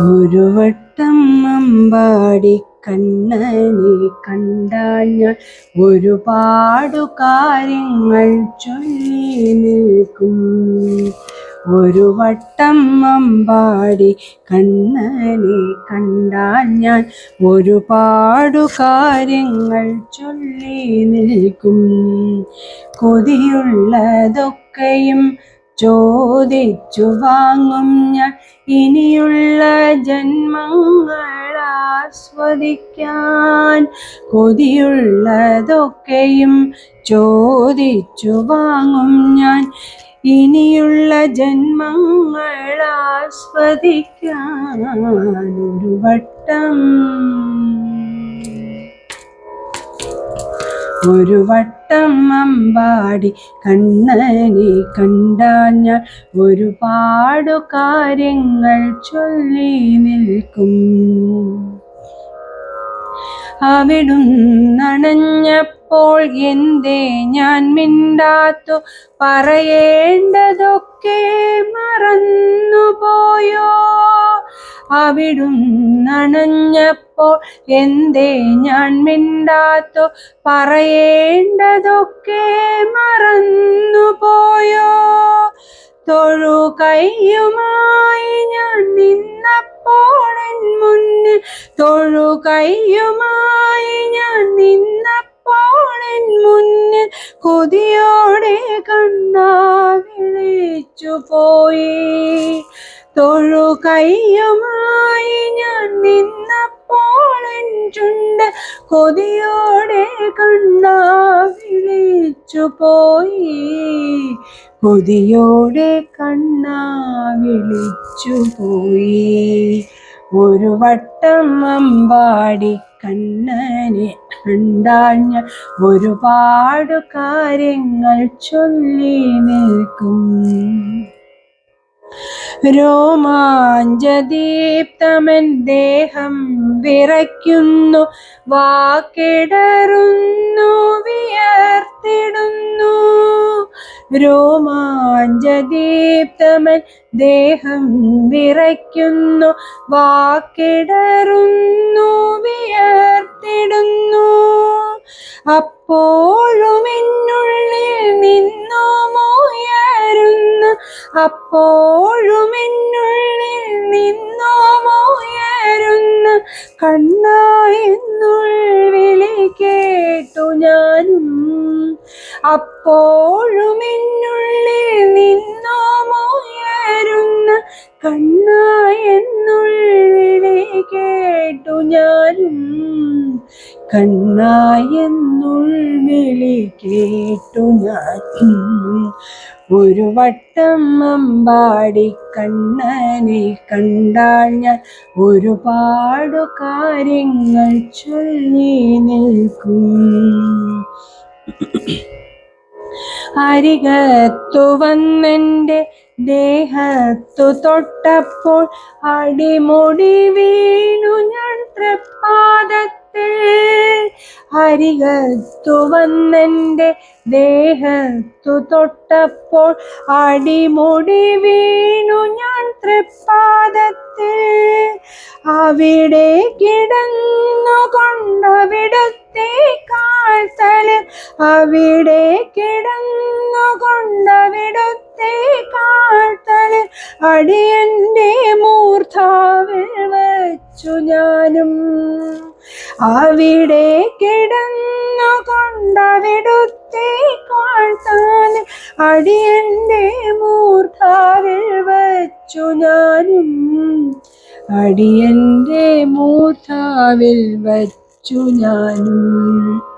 ഒരു വട്ടം അമ്പാടി കണ്ണനെ കണ്ടാൽ ഞാൻ ഒരുപാടു കാര്യങ്ങൾ ചൊല്ലി നിൽക്കും. ഒരു വട്ടം അമ്പാടി കണ്ണനെ കണ്ടാൽ ഞാൻ ഒരുപാടു കാര്യങ്ങൾ ചൊല്ലി നിൽക്കും. കൊതിയുള്ളതൊക്കെയും ചോദിച്ചു വാങ്ങും ഞാൻ. ഇനിയുള്ള ജന്മങ്ങൾ ആസ്വദിക്കാൻ കൊതിയുള്ളതൊക്കെയും ചോദിച്ചു വാങ്ങും ഞാൻ. ഇനിയുള്ള ജന്മങ്ങൾ ആസ്വദിക്കാൻ ഒരു വട്ടം ഒരു വട്ടം അമ്പാടി കണ്ണനെ കണ്ടാൽ ഞാൻ ഒരുപാടു കാര്യങ്ങൾ ചൊല്ലി നിൽക്കും അവിടുന്നണഞ്ഞപ്പോൾ എന്തേ ഞാൻ മിണ്ടാത്തു? പറയേണ്ടതൊക്കെ മറന്നുപോയോ? അവിടുന്നണഞ്ഞപ്പോൾ എന്തേ ഞാൻ മിണ്ടാത്തു? പറയേണ്ടതൊക്കെ മറന്നുപോയോ? തൊഴു കയ്യുമായി ഞാൻ നിന്നപ്പോൾ മുന്നിൽ തൊഴു കയ്യുമായി കൊതിയോടെ കണ്ണാ വിളിച്ചു പോയി. തൊഴു കയ്യുമായി ഞാൻ നിന്നപ്പോൾ ചുണ്ട് കൊതിയോടെ കണ്ണാ വിളിച്ചു പോയി. കൊതിയോടെ കണ്ണാ വിളിച്ചു പോയി. ഒരു വട്ടം അമ്പാടി കണ്ണനെ കണ്ടാൽ ഞാൻ ഒരുപാട് കാര്യങ്ങൾ ചൊല്ലി നിൽക്കും. രോമാഞ്ചദീപ്തമൻ ദേഹം വിറയ്ക്കുന്നു വാക്കിടറുന്നു വിയർത്തിടുന്നു. രോമാഞ്ചദീപ്തമൻ ദേഹം വിറയ്ക്കുന്നു വാക്കിടറുന്നു അപ്പോഴും എന്നുള്ളിൽ നിന്നുമുയരുന്ന അപ്പോഴും എന്നുള്ളിൽ നിന്നുമുയരുന്ന എന്നുള്ളിൽ കേട്ടു ഞാനും. അപ്പോഴും എന്നുള്ളിൽ നിന്നുമുയരുന്ന കണ്ണായെന്നുൾവിളി കേട്ടു ഞാനും കണ്ണായെന്നുൾവിളി കേട്ടു ഞാൻ. ഒരു വട്ടം അമ്പാടി കണ്ണനെ കണ്ടാൽ ഞാൻ ഒരുപാടു കാര്യങ്ങൾ ചൊല്ലി നിൽക്കും. അരികത്തു വന്നെന്റെ ദേഹത്തു തൊട്ടപ്പോൾ അടിമുടി വീണു ഞാൻ തൃപ്പാദത്തിൽ അരികത്തു വന്നെന്റെ ദേഹത്തു തൊട്ടപ്പോൾ അടിമുടി വീണു ഞാൻ തൃപ്പാദത്തിൽ അവിടെ കിടന്നു അവിടെ കിടന്നു കൊണ്ടവിടുത്തെ കാൽത്തളിൽ അടിയന്റെ മൂർധാവിൽ വച്ചു ഞാനും. അവിടെ കിടന്നു കൊണ്ടവിടുത്തെ കാൽത്താലിൽ അടിയന്റെ മൂർധാവിൽ വച്ചു ഞാനും. അടിയന്റെ മൂർധാവിൽ വച്ചു ഞാനും.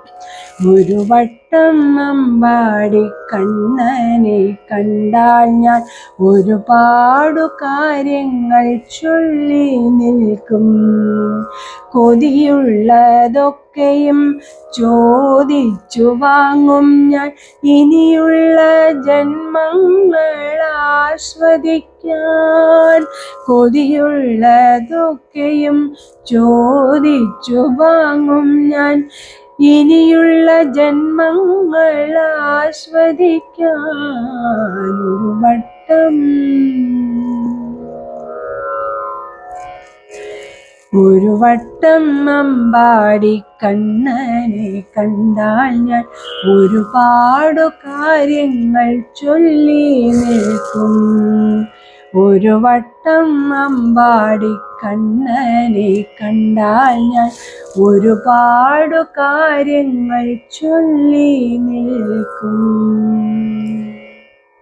ഒരു വട്ടം നമ്പാടി കണ്ണനെ കണ്ടാൽ ഞാൻ ഒരുപാടു കാര്യങ്ങൾ ചൊല്ലി നിൽക്കും. കൊതിയുള്ളതൊക്കെയും ചോദിച്ചു വാങ്ങും ഞാൻ. ഇനിയുള്ള ജന്മങ്ങൾ ആസ്വദിക്കാൻ കൊതിയുള്ളതൊക്കെയും ചോദിച്ചു വാങ്ങും ഞാൻ. ഇനിയുള്ള ജന്മങ്ങൾ ആസ്വദിക്കാൻ ഒരു വട്ടം ഒരു വട്ടം അമ്പാടി കണ്ണനെ കണ്ടാൽ ഞാൻ ഒരുപാട് കാര്യങ്ങൾ ചൊല്ലി നിൽക്കും. ഒരു വട്ടം അമ്പാടി കണ്ണനെ കണ്ടാൽ ഞാൻ ഒരുപാടു കാര്യങ്ങൾ ചൊല്ലി നിൽക്കും.